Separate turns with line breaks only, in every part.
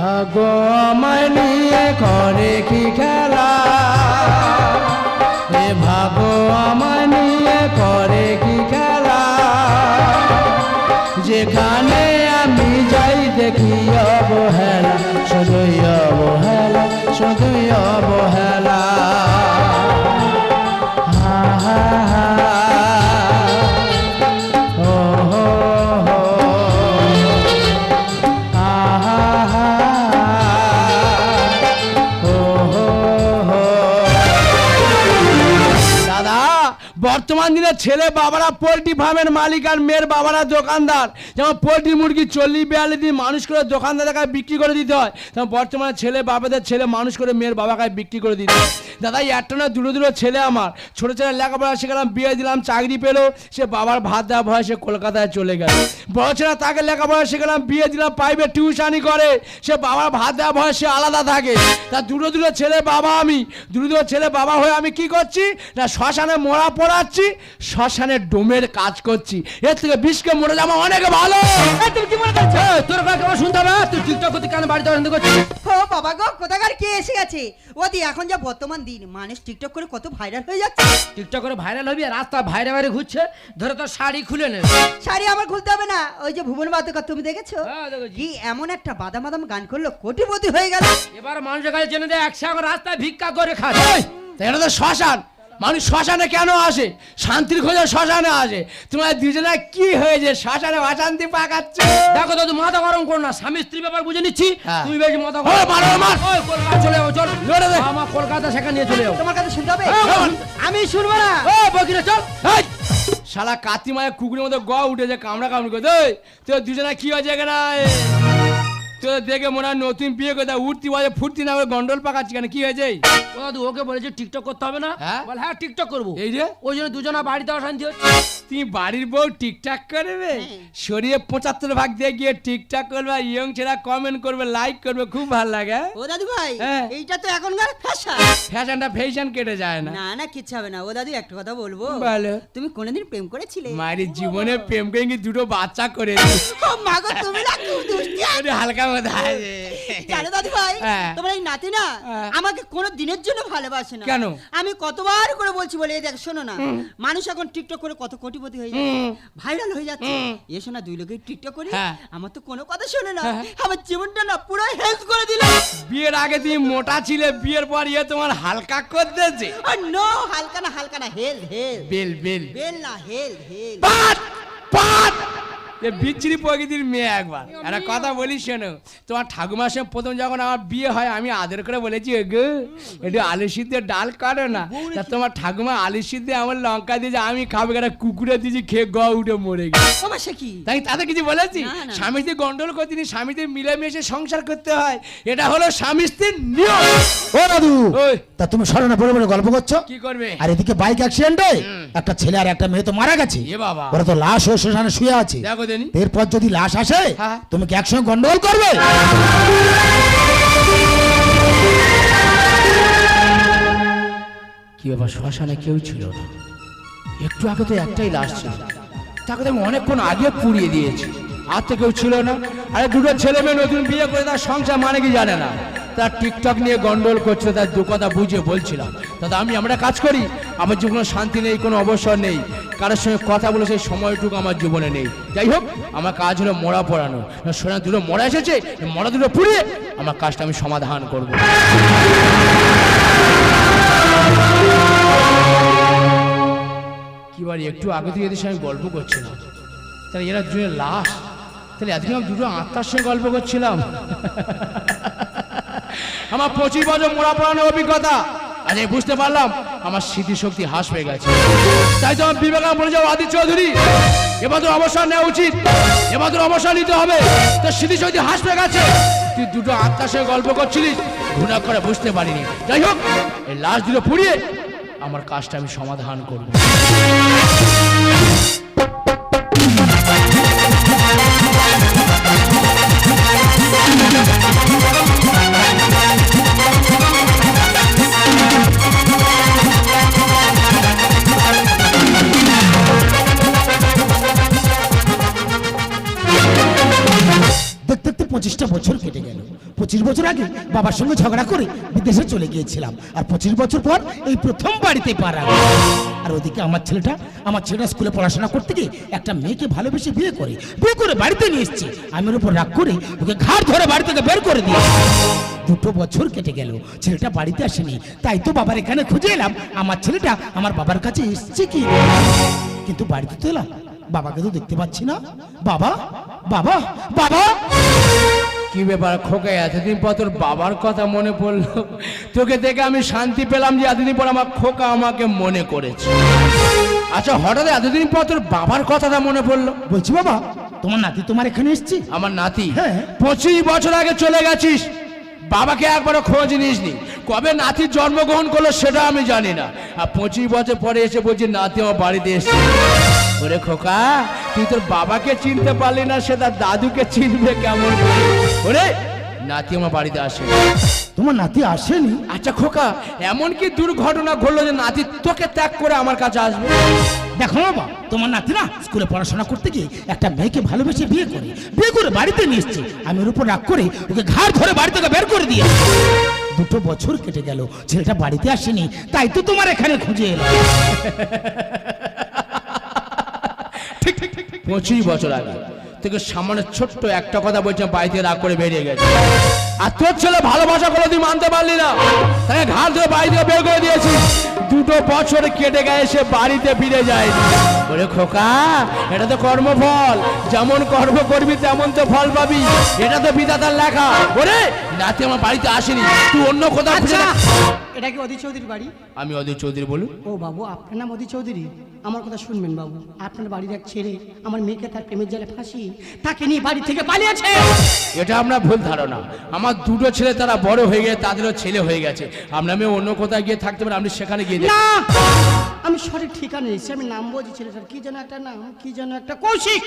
ভাগ্য আমায় নিয়ে করে কি খেলা বর্তমান দিনে ছেলে বাবারা পোলট্রি ফার্মের মালিক আর মেয়ের বাবারা দোকানদার। যেমন পোলট্রি মুরগি চল্লিশ বিয়াল্লিশ দিন মানুষ করে দোকানদারের কাছে বিক্রি করে দিতে হয়, তেমন বর্তমানে ছেলে বাবাদের ছেলে মানুষ করে মেয়ের বাবা কাছে বিক্রি করে দিতে হয়। দাদা একটা না দূরে দূরে ছেলে আমার। ছোটো ছেলে লেখাপড়া শেখালাম, বিয়ে দিলাম, চাকরি পেল, সে বাবার ভাত দেওয়া ভয় সে কলকাতায় চলে গেল। বড় ছেলে তাকে লেখাপড়া শেখালাম, বিয়ে দিলাম প্রাইভেট টিউশানি করে, সে বাবার ভাত দেওয়া ভয় সে আলাদা থাকে। তা দুটো দুটো ছেলে বাবা আমি, দুটো দুটো ছেলে বাবা হয়ে আমি কি করছি? না শ্মশানে মরা পড়াচ্ছি শ্মশানে ডোমের কাজ করছি। এর থেকে বিষকে মরে যাওয়া অনেক ভালো।
তুমি কি মনে করছ? তোর কথা কেমন শুনতে হবে তুই টিকটক করতে কেন বাড়িতে আনন্দ করছিস?
ও বাবা গো কোথাকার কে এসে গেছে? ওদি এখন যা বর্তমান দিন মানুষ টিকটক করে কত ভাইরাল হয়ে যাচ্ছে।
টিকটক করে ভাইরাল হবি আর রাস্তা বাইরে বাইরে ঘুরছে ধরে তোর শাড়ি খুলে নে।
শাড়ি আমার খুলতে হবে না ওই যে ভুবন তুমি দেখেছ?
হ্যাঁ,
কি এমন একটা বাদাম বাদাম গান করল কোটিপতি হয়ে গেল।
এবার মানুষের কাছে জেনে দেয় রাস্তায় ভিক্ষা করে খাচ্ছে।
এটা তো শ্মশান। মানুষ শ্মশানে কেন আসে? শান্তির খোঁজে শ্মশানে আসে। তোমার দুজনে কি হয়েছে? শ্মশানে অশান্তি পাকাচ্ছে।
দেখো তো মাথা গরম করো না। স্বামী স্ত্রী ব্যাপার বুঝে নিচ্ছি।
হ্যাঁ।
তুমি বেশি মাথা
ও, মারো, মার।
ওই কলকাতা চলে যাও চল।
লড়ে দে।
আমার কলকাতা সেখানে নিয়ে চলে যাও।
তোমার কাছে শুনতে হবে?
হ্যাঁ,
আমি শুনব না।
ও বকিরে চল।
এই, শালা কাতি মায়ের কুকুরের মতো গ উঠেছে কামড়া কামড়ি করে তোর দুজনে কি হয়েছে এখানে? তোর দেখে মনে হয় নতুন বিয়ে করে উঠতি বাজে ফুর্তি না গন্ডল পাকাচ্ছি কেন? কি হয়েছে?
ও দাদু ওকে বলেছে টিকটক করতে হবে না।
হ্যাঁ?
বল হ্যাঁ টিকটক করব।
এই যে?
ওই জন্য দুজনা বাড়িতে অশান্তি হচ্ছে।
তুমি বাড়ির বউ টিকটাক করবে শরীরে পঁচাত্তর ভাগ দিয়ে গিয়ে টিকটাক করবে ইয়ং ছেলেরা কমেন্ট করবে লাইক করবে খুব ভালো লাগে হ্যাঁ?
ও দাদু ভাই
হ্যাঁ।
এইটা তো এখনকার ফ্যাশন
ফ্যাশনটা ফ্যাশন কেটে যায় না।
না না কিচ্ছু হবে না। ও দাদু একটা কথা বলব।
বলো।
তুমি কোনোদিন প্রেম করেছিলে?
মায়ের জীবনে প্রেম করে দুটো বাচ্চা করে
ও মা গো তুমি না খুব দুষ্টি।
হালকা
জানো দাদু ভাই
হ্যাঁ।
তোমার এই নাতি না
হ্যাঁ।
আমাকে কোনো দিনের জন্য ভালোবাসে না।
কেন?
আমি কতবার করে বলছি বলে এই দেখ শোনো না। মানুষ এখন টিকটক করে কত কোটিপতি হয়ে যাচ্ছে। ভাইরাল হয়ে যাচ্ছে। এসো না দুই লোকে টিকটক করি।
হ্যাঁ।
আমার তো কোনো কথা শোনে না।
হ্যাঁ।
আমার জীবনটা না পুরো হেল্প করে দিল।
বিয়ের আগে তুমি মোটা ছিলে বিয়ের পর ইয়ে তোমার হালকা করে দিয়েছে
নো হালকা না হালকা না হেল হেল
বেল বেল।
বেল না হেল হেল
এ বিচ্ছিরি প্রকৃতির মেয়ে একবার। একটা কথা বলি শোনো তোমার ঠাকুমার সঙ্গে প্রথম যখন আমার বিয়ে হয় আমি আদর করে বলেছি গো একটু আলু সিদ্ধে ডাল কাটো না। তা তোমার ঠাকুমা আলু সিদ্ধে আমার লঙ্কা দিয়েছে আমি খাব একটা কুকুরে দিয়েছি খেয়ে গ উঠে মরে গেছে।
সমস্যা কি?
তাই তাতে কিছু বলেছি?
না, না।
স্বামী স্ত্রী গন্ডল করতে স্বামীদের মিলেমিশে সংসার করতে হয় এটা হলো স্বামী স্ত্রীর নিয়ম।
ও দাদু
ওই।
তা তুমি স্মরণে পড়ে পড়ে গল্প করছ?
কি করবে?
আর এদিকে বাইক অ্যাক্সিডেন্ট হয়? একটা ছেলে আর একটা মেয়ে তো মারা গেছে। ওরা তো লাশ হয়ে শ্মশানে শুয়ে আছে। এরপর যদি লাশ আসে
হ্যাঁ।
তুমি কি একসঙ্গে গন্ডগোল করবে?
কি বাবা শ্মশানে কেউ ছিল না। একটু আগে তো একটাই লাশ ছিল। তাকে তো আমি অনেকক্ষণ আগে পুড়িয়ে দিয়েছি। আর তো কেউ ছিল না। আরে দুটো ছেলে মেয়ে নতুন বিয়ে করে তার সংসার মানে কি জানে না? তার টিকটক নিয়ে গন্ডল করছে, তার দু কথা বুঝে বলছিলাম। দাদা আমি, আমরা কাজ করি, আমার জীবনে শান্তি নেই, কোনো অবসর নেই। কারোর সঙ্গে কথা বলে সেই সময়টুকু আমার জীবনে নেই। যাই হোক, আমার কাজ হলো মরা পড়ানো। সোনা দুটো মরা এসেছে মরা দুটো পুড়িয়ে আমার কাজটা আমি সমাধান করব। কি বাড়ি, একটু আগে থেকে এদের সঙ্গে গল্প করছিলাম। তাহলে এরা দুজনের লাশ। তাহলে এতদিন দুটো আত্মার সঙ্গে গল্প করছিলাম। আমার পঁচিশ বছর মোড়া পড়ানোর অভিজ্ঞতা। আজ এই বুঝতে পারলাম আমার স্মৃতিশক্তি হ্রাস হয়ে গেছে। তাই তো আমার বিবেকানন্দ বলে যাও আদিত্য চৌধুরী। এবার তোর অবসর নেওয়া উচিত। এবার তোর অবসর নিতে হবে। তোর স্মৃতিশক্তি হ্রাস পেয়ে গেছে। তুই দুটো আত্মার সঙ্গে গল্প করছিলিস, ঘুণা করে বুঝতে পারিনি। যাই হোক, এই লাশ দুটো পুড়িয়ে আমার কাজটা আমি সমাধান করব।
পঁচিশ বছর আগে বাবার সঙ্গে ঝগড়া করে বিদেশে চলে গিয়েছিলাম। আর পঁচিশ বছর পর এই প্রথম বাড়িতে পারা আর ওদিকে আমার ছেলেটা আমার ছেলেটা স্কুলে পড়াশোনা করতে গিয়ে একটা মেয়েকে ভালোবেসে বিয়ে করে বিয়ে করে বাড়িতে নিয়ে এসছে। আমি ওর উপর রাগ করে ওকে ঘাট ধরে বাড়ি থেকে বের করে দিয়ে দুটো বছর কেটে গেল, ছেলেটা বাড়িতে আসেনি। তাই তো বাবার এখানে খুঁজে এলাম, আমার ছেলেটা আমার বাবার কাছে এসছে কি? কিন্তু বাড়িতে তো এলাম, বাবাকে তো দেখতে পাচ্ছি না। বাবা বাবা বাবা!
কি ব্যাপার খোকা এতদিন পর তোর বাবার কথা মনে পড়ল? তোকে দেখে আমি শান্তি পেলাম যে এতদিন পর আমার খোকা আমাকে মনে করেছে। আচ্ছা হঠাৎ এতদিন পর তোর বাবার কথাটা মনে পড়ল?
বলছি বাবা তোমার নাতি তোমার এখানে এসছি?
আমার নাতি?
হ্যাঁ।
পঁচিশ বছর আগে চলে গেছিস। বাবাকে একবারও খোঁজ নিসনি। কবে নাতি জন্মগ্রহণ করল সেটা আমি জানি না। আর পঁচিশ বছর পরে এসে বলছি নাতি আমার বাড়িতে এসছে। ওরে খোকা তুই তোর বাবাকে চিনতে পারলি না সে তার দাদুকে চিনবে কেমন? ওরে নাতি আমার বাড়িতে আসে।
তোমার নাতি আসেনি?
আচ্ছা খোকা এমন কি দুর্ঘটনা ঘটলো যে নাতি তোকে ত্যাগ করে আমার কাছে আসবে?
দেখো বাবা তোমার নাতি না স্কুলে পড়াশোনা করতে গিয়ে একটা মেয়েকে ভালোবেসে বিয়ে করে বিয়ে করে বাড়িতে নিয়ে এসছে। আমি ওর উপর রাগ করে ওকে ঘাড় ধরে বাড়ি থেকে বের করে দিয়ে দুটো বছর কেটে গেল ছেলেটা বাড়িতে আসেনি তাই তো তোমার এখানে খুঁজে এলো।
পঁচিশ বছর আগে। থেকে সামান্য ছোট্ট একটা কথা বলছে বাড়িতে রাগ করে বেরিয়ে গেছে। আর তোর ছেলে ভালোবাসা করে তুই মানতে পারলি না। তাকে ঘাট ধরে বাড়ি বের করে দিয়েছি। দুটো বছর কেটে গেছে, সে বাড়িতে ফিরে যায়নি। ওরে খোকা এটা তো কর্মফল। যেমন কর্ম করবি তেমন তো ফল পাবি। এটা তো বিধাতার লেখা। ওরে নাতি আমার বাড়িতে আসেনি। তুই অন্য কোথাও
আচ্ছা। এটা কি অধীর চৌধুরীর বাড়ি?
আমি অধীর চৌধুরী বলুন।
ও বাবু আপনার নাম অধীর চৌধুরী? আমার কথা শুনবেন বাবু। আপনার বাড়ির এক ছেলে আমার মেয়েকে তার প্রেমের জালে ফাঁসি তাকে নিয়ে বাড়ি থেকে পালিয়েছে।
এটা আমরা ভুল ধারণা। আমার দুটো ছেলে তারা বড় হয়ে গেছে তাদেরও ছেলে হয়ে গেছে। আমরা আমি অন্য কোথাও গিয়ে থাকতে পারি? আপনি সেখানে গিয়ে দেখুন।
না! আমি সঠিক ঠিকানা এসেছি আমি নাম বলছি ছেলেটার কি যেন একটা নাম কি যেন একটা কৌশিক।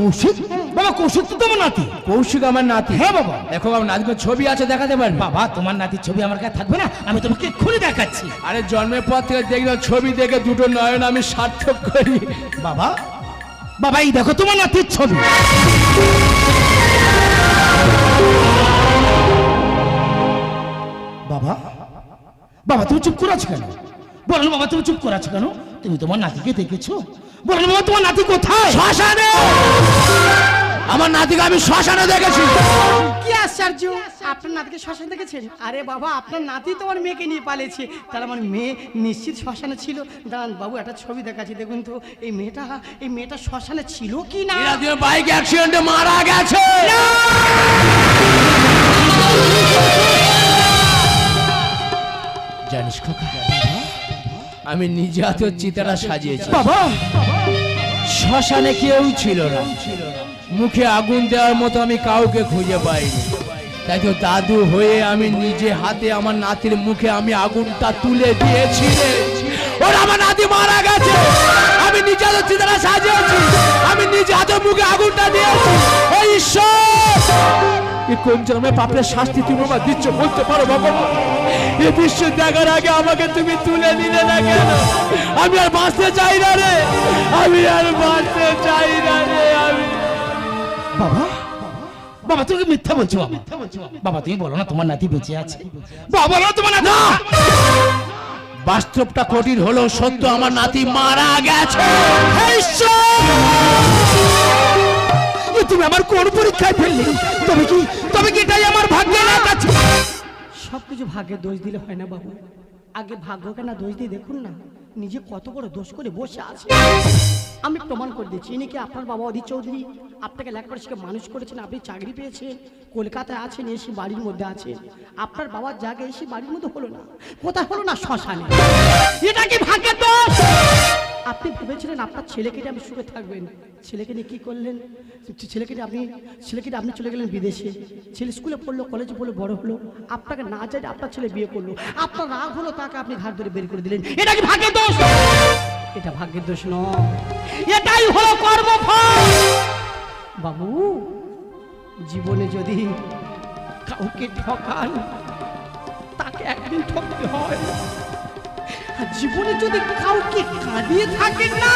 কৌশিক? বাবা কৌশিক তো তোমার নাতি।
কৌশিক আমার নাতি।
হ্যাঁ বাবা।
দেখো আমার নাতির ছবি আছে দেখাতে পারবে?
বাবা তোমার নাতির ছবি আমার কাছে থাকবে না আমি তোমাকে খুলে দেখাচ্ছি।
আরে জন্মের পর থেকে দেখল ছবি দেখে দুটো নয়ন আমি সার্থক করি।
বাবা বাবা এই দেখো তোমার নাতির ছবি। বাবা বাবা তুমি চুপ করে আছো কেন? বলো না বাবা তুমি চুপ করে আছো কেন? তুমি তোমার নাতিকে দেখেছ? বলো না বাবা তোমার নাতি কোথায়?
শ্মশানে। আমার নাতিকে আমি শ্মশানে দেখেছি।
কি আশ্চর্য! আপনার নাতিকে শ্মশান দেখেছেন? আরে বাবা আপনার নাতি তোমার মেয়েকে নিয়ে পালিয়েছে। তাহলে আমার মেয়ে নিশ্চিত শ্মশানে ছিল। দাঁড়ান বাবু একটা ছবি দেখাচ্ছি। দেখুন তো এই মেয়েটা এই মেয়েটা শ্মশানে ছিল কি না?
এরা দিয়ে বাইক অ্যাক্সিডেন্টে মারা গেছে। জানিস খোকা আমি নিজে হাতে চিতাটা সাজিয়েছি।
বাবা!
শ্মশানে কেউ ছিল না। মুখে আগুন দেওয়ার মতো আমি কাউকে খুঁজে পাইনি। তাই তো দাদু হয়ে আমি নিজে হাতে আমার নাতির মুখে আমি আগুনটা তুলে দিয়েছি ওর আমার নাতি মারা গেছে। আমি নিজে হাতে চিতারা সাজিয়েছি। আমি নিজে হাতে মুখে আগুনটা দিয়েছি। কোন জন্মে পাপের শাস্তি তুমি আমার দিচ্ছ? বলতে পারো ভগবান। দৃশ্য দেখার আগে আমাকে তুমি তুলে নিলে না কেন? আমি আর বাঁচতে চাই না রে। আমি আর বাঁচতে চাই না রে আমি।
বাবা বাবা তুমি মিথ্যা বলছো বাবা। বাবা তুমি বলো না তোমার নাতি বেঁচে আছে। বাবা না তোমার
না! বাস্তবটা কঠিন হলো সত্য আমার নাতি মারা গেছে।
ঈশ্বর! এ তুমি আমার কোন পরীক্ষায় ফেললে? তবে কি? তবে কি এটাই আমার ভাগ্যে না
কিছু? ভাগ্যের দোষ দিলে হয় না বাবু। আগে ভাগ্যকে না দোষ দিয়ে দেখুন না, নিজে কত বড় দোষ করে বসে আছে। আমি প্রমাণ করে দিচ্ছি, ইনি কি আপনার বাবা অধীর চৌধুরী? আপনাকে লেখাপড়া শিখে মানুষ করেছেন, আপনি চাকরি পেয়েছেন, কলকাতায় আছেন, এসে বাড়ির মধ্যে আছেন। আপনার বাবার জায়গায় এসে বাড়ির মধ্যে হলো না, কোথায় হলো না শ্মশানে? এটা কি দোষ আপনি ভেবেছিলেন আপনার ছেলেকে নিয়ে আপনি সুখে থাকবেন। ছেলেকে নিয়ে কী করলেন? ছেলেকে নিয়ে আপনি, ছেলেকে নিয়ে আপনি চলে গেলেন বিদেশে। ছেলে স্কুলে পড়ল কলেজে পড়ল, বড় হলো। আপনাকে না চাই আপনার ছেলে বিয়ে করল। আপনার রাগ হলো, তাকে আপনি ঘাট ধরে বের করে দিলেন। এটা কি ভাগ্যের দোষ? এটা ভাগ্যের দোষ নয়। এটাই হলো কর্মফল। বাবু, জীবনে যদি কাউকে ঠকান, তাকে একদিন ঠকতে হয়। জীবনে যদি কাউকে কাঁদিয়ে থাকেন না,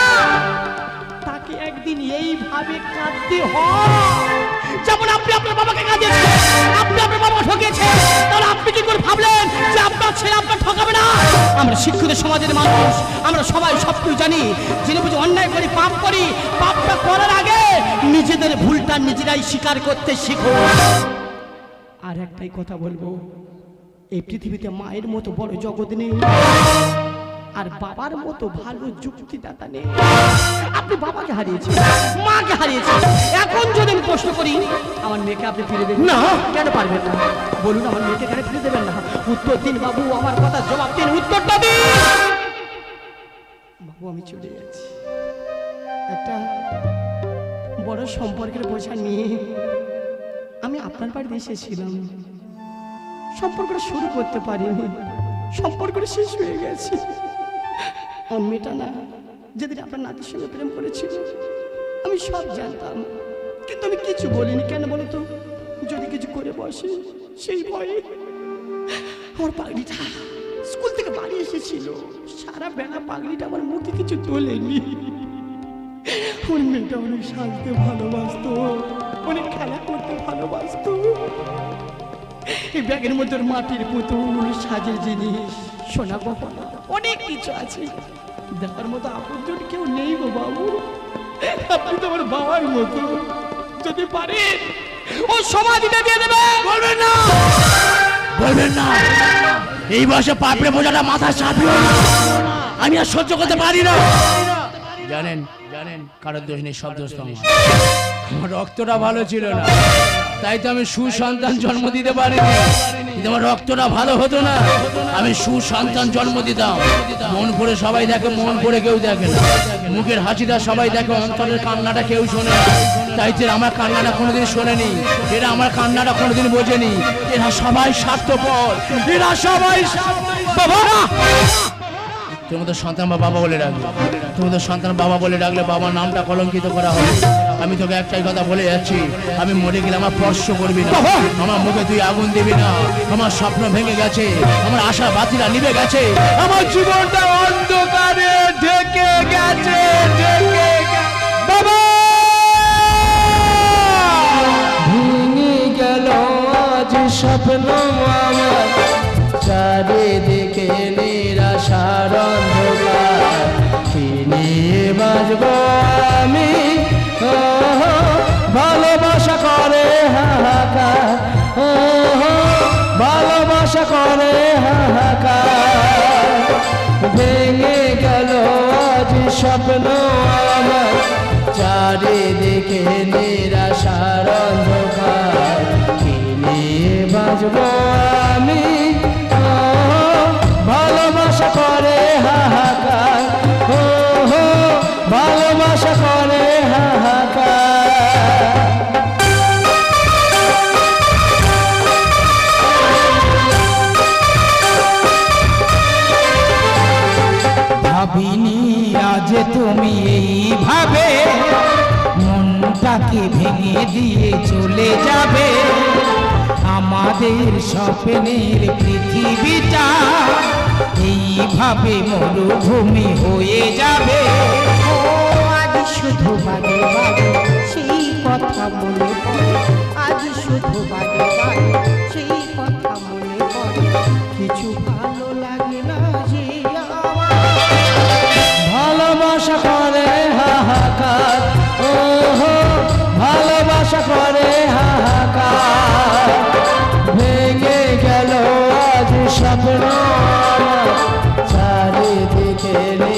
তাকে একদিন এইভাবে কাঁদতে হয়। যেমন আপনি আপনার বাবাকে কাঁদিয়েছেন, আপনি আপনার বাবা ঠকিয়েছেন, তাহলে আপনি কি করে ভাবলেন যে আপনার ছেলে আপনার ঠকাবে না? আমরা শিক্ষিত সমাজের মানুষ, আমরা সবাই সবকিছু জানি, জেনে বুঝে অন্যায় করি, পাপ করি। পাপটা করার আগে নিজেদের ভুলটা নিজেরাই স্বীকার করতে শিখো। আর একটাই কথা বলব, এই পৃথিবীতে মায়ের মতো বড় জগৎ নেই। আর বাবার মতো ভালো যুক্তিদাতা নেই। আপনি বাবাকে হারিয়েছেন মাকে হারিয়েছেন। এখন যদি আমি প্রশ্ন করি আমার মেয়েকে আপনি ফিরে দেবেন? না। কেন পারবেন না? বলুন আমার মেয়েকে কেন ফিরে দেবেন না? উত্তর দিন বাবু আমার কথা জবাব দিন উত্তরটা দিন। বাবু আমি চলে যাচ্ছি। একটা বড় সম্পর্কের বোঝা নিয়ে আমি আপনার বাড়িতে এসেছিলাম। সম্পর্কটা শুরু করতে পারিনি। সম্পর্কটা শেষ হয়ে গেছে। আমার মেয়েটা না, যেদিন আপনার নাতির সঙ্গে প্রেম করেছিল আমি সব জানতাম। কিন্তু আমি কিছু বলিনি, কেন বলো তো? যদি কিছু করে বসে, সেই ভয়ে আমার পাগড়িটা স্কুল থেকে বাড়ি এসেছিল। সারা বেলা পাগড়িটা আমার মুখে কিছু তোলেনি। ওর মেয়েটা অনেক সাজতে ভালোবাসতো, অনেক খেলা করতে ভালোবাসতো। এই ব্যাগের মধ্যে মাটির পুতুল সাজের জিনিস। সোনা গহনা অনেক কিছু আছে। দেখার মতো আপনজন কেউ নেই গো বাবু। আপনি তো আমার বাবার মতো। যদি পারেন। ও সমাধিটা দিয়ে দেবে। বলবেন না।
বলবেন না। এই বয়সে পাপড়ে বোঝাটা মাথা চাপিও না। আমি আর সহ্য করতে পারি না। জানেন জানেন কারোর দোষ নেই সব দোষ তো আমার
আমার রক্তটা ভালো ছিল না। তাই তো আমি সুসন্তান জন্ম দিতে পারিনি।
যদি আমার রক্তটা ভালো হতো না। আমি সুসন্তান জন্ম দিতাম। মন পড়ে সবাই দেখে, মন পড়ে কেউ দেখে না। মুখের হাসিটা সবাই দেখে, অন্তরের কান্নাটা কেউ শোনে না। তাই যে আমার কান্নাটা কোনোদিন শোনেনি, এরা আমার কান্নাটা কোনোদিন বোঝেনি। এরা সবাই স্বার্থপর। এরা সবাই বাবা! তোমাদের সন্তান বা বাবা বলে ডাকবে তোমাদের সন্তান বাবা বলে ডাকলে বাবার নামটা কলঙ্কিত করা হবে আমি তোকে একটাই কথা বলে যাচ্ছি আমি মরে গেলে আমার স্পর্শ করবি না। আমার মুখে তুই আগুন দিবি না। আমার স্বপ্ন ভেঙে গেছে আমার আশা বাতিরা নিভে গেছে।
আমার জীবনটা অন্ধকারে ঢেকে গেছে ঢেকে। বাবা! ভেঙে গেল আজ স্বপ্ন আমার। চারিদিকে নিরাশার বাজব আমি
আমাদের স্বপ্নের পৃথিবীটা এইভাবে মরুভূমি হয়ে যাবে।
আজ শুধু সেই কথা আজ শুধু সেই কথা কিছু ভালো লাগে
স্বপ্ন চারিদিকে নিরাশার